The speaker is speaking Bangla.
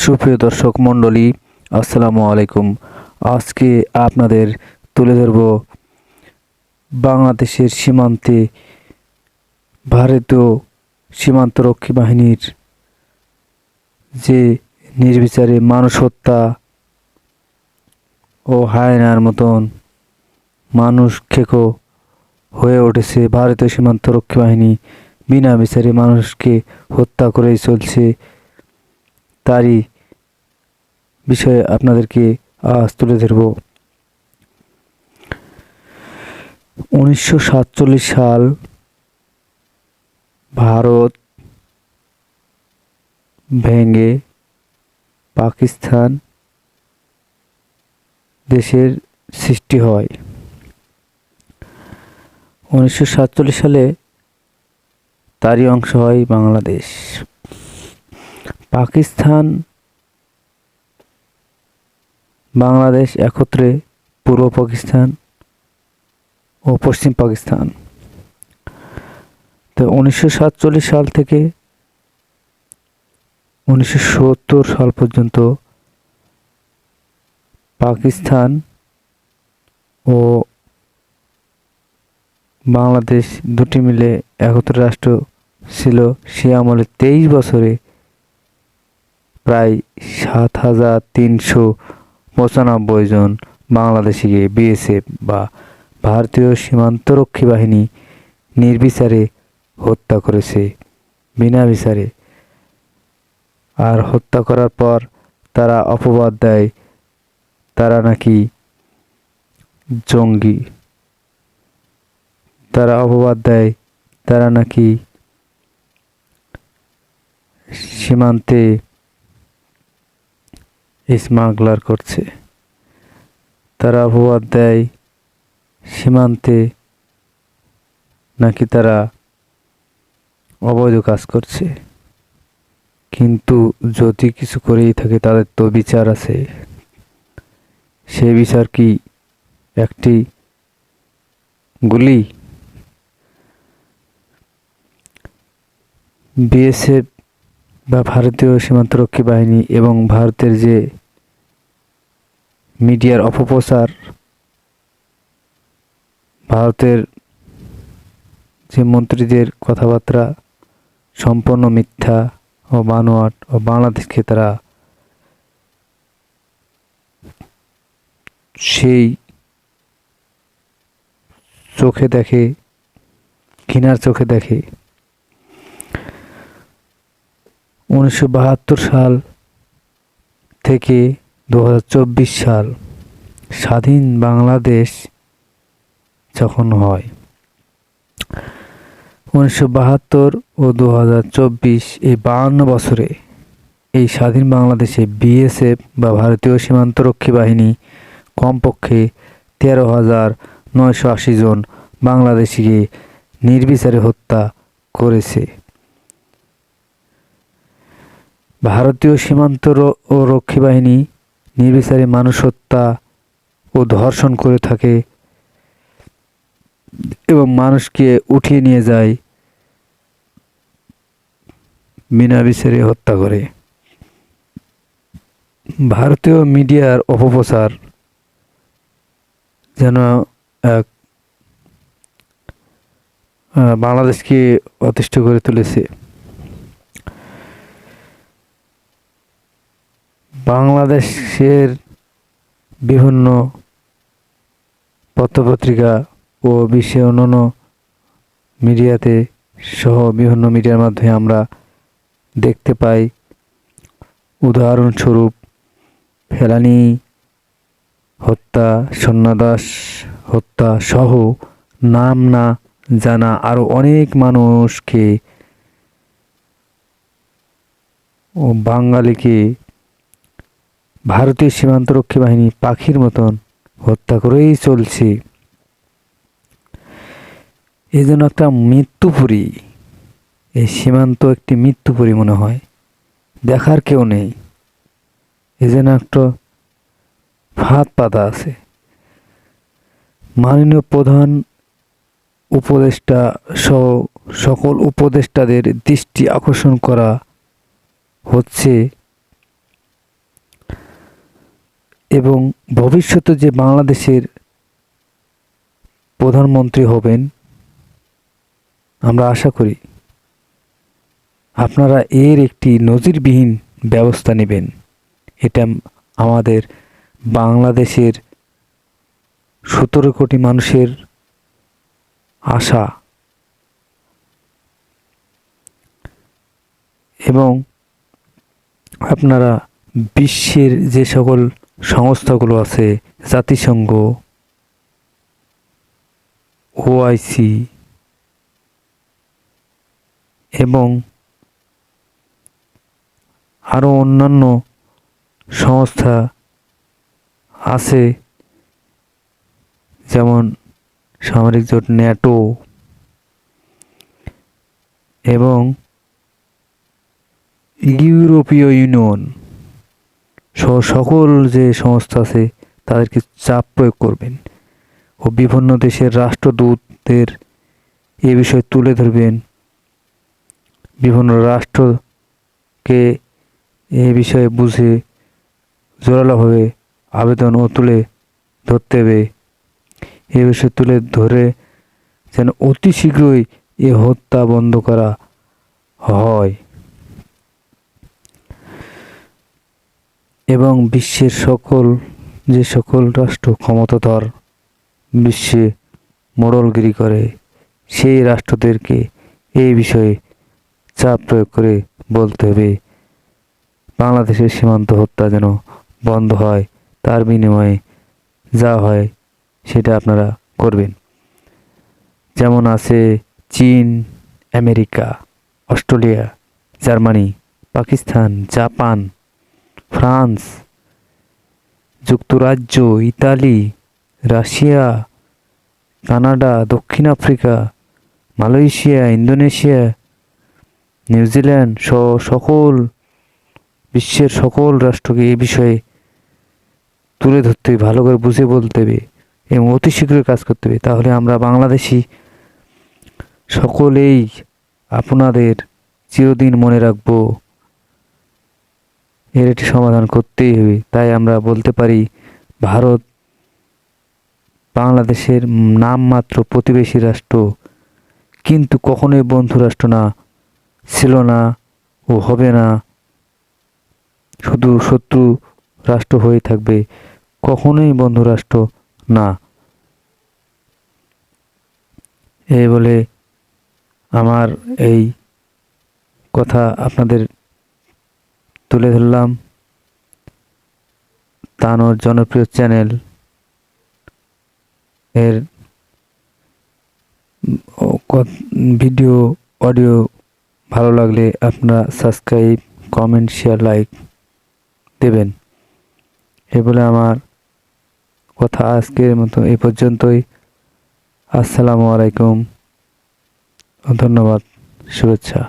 সুপ্রিয় দর্শক মণ্ডলী, আসসালামু আলাইকুম। আজকে আপনাদের তুলে ধরব বাংলাদেশের সীমান্তে ভারতীয় সীমান্তরক্ষী বাহিনীর যে নির্বিচারে মানুষ হত্যা ও হায়নার মতন মানুষ খেকো হয়ে উঠেছে ভারতীয় সীমান্তরক্ষী বাহিনী, বিনা বিচারে মানুষকে হত্যা করেই চলছে তারই বিষয়ে আপনাদেরকে আজ তুলে ধরব। উনিশশো সাতচল্লিশ সাল ভারত ভেঙে পাকিস্তান দেশের সৃষ্টি হয়। উনিশশো সাতচল্লিশ সালে তারই অংশ হয় বাংলাদেশ। পাকিস্তান বাংলাদেশ একত্রে পূর্ব পাকিস্তান ও পশ্চিম পাকিস্তান। তো উনিশশো সাতচল্লিশ সাল থেকে উনিশশো সাল পর্যন্ত পাকিস্তান ও বাংলাদেশ দুটি মিলে একত্র রাষ্ট্র ছিল। সে আমলে তেইশ বছরে প্রায় সাত হাজার তিনশো পঁচানব্বই জন বাংলাদেশিকে বিএসএফ বা ভারতীয় সীমান্তরক্ষী বাহিনী নির্বিচারে হত্যা করেছে, বিনা বিচারে। আর হত্যা করার পর তারা অপবাদ দেয়, তারা নাকি জঙ্গি। তারা অপবাদ দেয়, তারা নাকি সীমান্তে স্মাগলার করছে। তারা অপবাদ দেয় সীমান্তে, নাকি তারা অবৈধ কাজ করছে। কিন্তু যদি কিছু করেই থাকে, তাদের তো বিচার আছে। সে বিচার কি একটি গুলি? বিএসএফ বা ভারতীয় সীমান্তরক্ষী বাহিনী এবং ভারতের যে মিডিয়ার অপপ্রচার, ভারতের যে মন্ত্রীদের কথাবার্তা, সম্পূর্ণ মিথ্যা ও বানোয়াট ও বাংলাদেশকে তারা সেই চোখে দেখে, ঘৃণার চোখে দেখে। উনিশশো বাহাত্তর সাল থেকে দু হাজার চব্বিশ সাল স্বাধীন বাংলাদেশ যখন হয়, উনিশশো বাহাত্তর ও দু হাজার চব্বিশ এই বাহান্ন বছরে এই স্বাধীন বাংলাদেশে বিএসএফ বা ভারতীয় সীমান্তরক্ষী বাহিনী কমপক্ষে তেরো হাজার নয়শো আশি জন বাংলাদেশিকে নির্বিচারে হত্যা করেছে। ভারতীয় সীমান্ত রক্ষী বাহিনী নির্বিচারে মানুষ হত্যা ও ধর্ষণ করে থাকে এবং মানুষকে উঠিয়ে নিয়ে যায়, বিনা বিচারে হত্যা করে। ভারতীয় মিডিয়ার অপপ্রচার যেন এক বাংলাদেশকে অতিষ্ঠ করে তুলেছে। বাংলাদেশের বিভিন্ন পত্রপত্রিকা ও বিশ্বের অন্যান্য মিডিয়াতে সহ বিভিন্ন মিডিয়ার মাধ্যমে আমরা দেখতে পাই। উদাহরণস্বরূপ, ফেলানি হত্যা সন্ন্যাদাস হত্যা সহ নাম না জানা আরও অনেক মানুষকে ও বাঙালিকে ভারতীয় সীমান্তরক্ষী বাহিনী পাখির মতন হত্যা করেই চলছে। এই জন্য একটা মৃত্যুপুরী, এই সীমান্ত একটি মৃত্যুপুরী মনে হয়। দেখার কেউ নেই। এ যেন একটা ফাঁদ পাতা আছে। মাননীয় প্রধান উপদেষ্টা সহ সকল উপদেষ্টাদের দৃষ্টি আকর্ষণ করা হচ্ছে। এবং ভবিষ্যতে যে বাংলাদেশের প্রধানমন্ত্রী হবেন, আমরা আশা করি আপনারা এর একটি নজিরবিহীন ব্যবস্থা নেবেন। এটা আমাদের বাংলাদেশের সতেরো কোটি মানুষের আশা। এবং আপনারা বিশ্বের যে সকল সংস্থাগুলো আছে, জাতিসংঘ, ওআইসি এবং আরও অন্যান্য সংস্থা আছে, যেমন সামরিক জোট ন্যাটো এবং ইউরোপীয় ইউনিয়ন। সহ সকল যে সংস্থা আছে, তাদেরকে চাপ প্রয়োগ করবেন ও বিভিন্ন দেশের রাষ্ট্রদূতদের এ বিষয়ে তুলে ধরবেন। বিভিন্ন রাষ্ট্রকে এ বিষয়ে বুঝে, জোরালোভাবে আবেদন ও তুলে ধরতে হবে। এ বিষয়ে তুলে ধরে যেন অতি শীঘ্রই এ হত্যা বন্ধ করা হয়। এবং বিশ্বের সকল, যে সকল রাষ্ট্র ক্ষমতাধর বিশ্বে মোড়লগিরি করে, সেই রাষ্ট্রদেরকে এই বিষয়ে চাপ প্রয়োগ করে বলতে হবে। বাংলাদেশের সীমান্ত হত্যা যেন বন্ধ হয়, তার বিনিময়ে যা হয় সেটা আপনারা করবেন। যেমন আছে চীন, America, Australia, Germany, Pakistan, Japan France, যুক্তরাজ্য, ইতালি, রাশিয়া, কানাডা, দক্ষিণ Africa, Malaysia, Indonesia New Zealand সহ সকল বিশ্বের সকল রাষ্ট্রকে এ বিষয়ে তুলে ধরতে হবে, ভালো করে বুঝে বলতে হবে এবং অতি শীঘ্রই কাজ করতে হবে। তাহলে আমরা বাংলাদেশি সকলেই আপনাদের চিরদিন মনে রাখব। এর একটি সমাধান করতেই হবে। তাই আমরা বলতে পারি, ভারত বাংলাদেশের নামমাত্র প্রতিবেশী রাষ্ট্র। কিন্তু কখনোই বন্ধু রাষ্ট্র না, ছিল না ও হবে না। শুধু শত্রু রাষ্ট্র হয়ে থাকবে, কখনোই বন্ধু রাষ্ট্র না। এই বলে আমার এই কথা আপনাদের তুলে ধরলাম তানোর জনপ্রিয় চ্যানেল এর ভিডিও, অডিও ভালো লাগলে আপনারা সাবস্ক্রাইব, কমেন্ট, শেয়ার, লাইক দেবেন। এ বলে আমার কথা আজকের মতো এই পর্যন্তই। আসসালামু আলাইকুম। ধন্যবাদ। শুভেচ্ছা।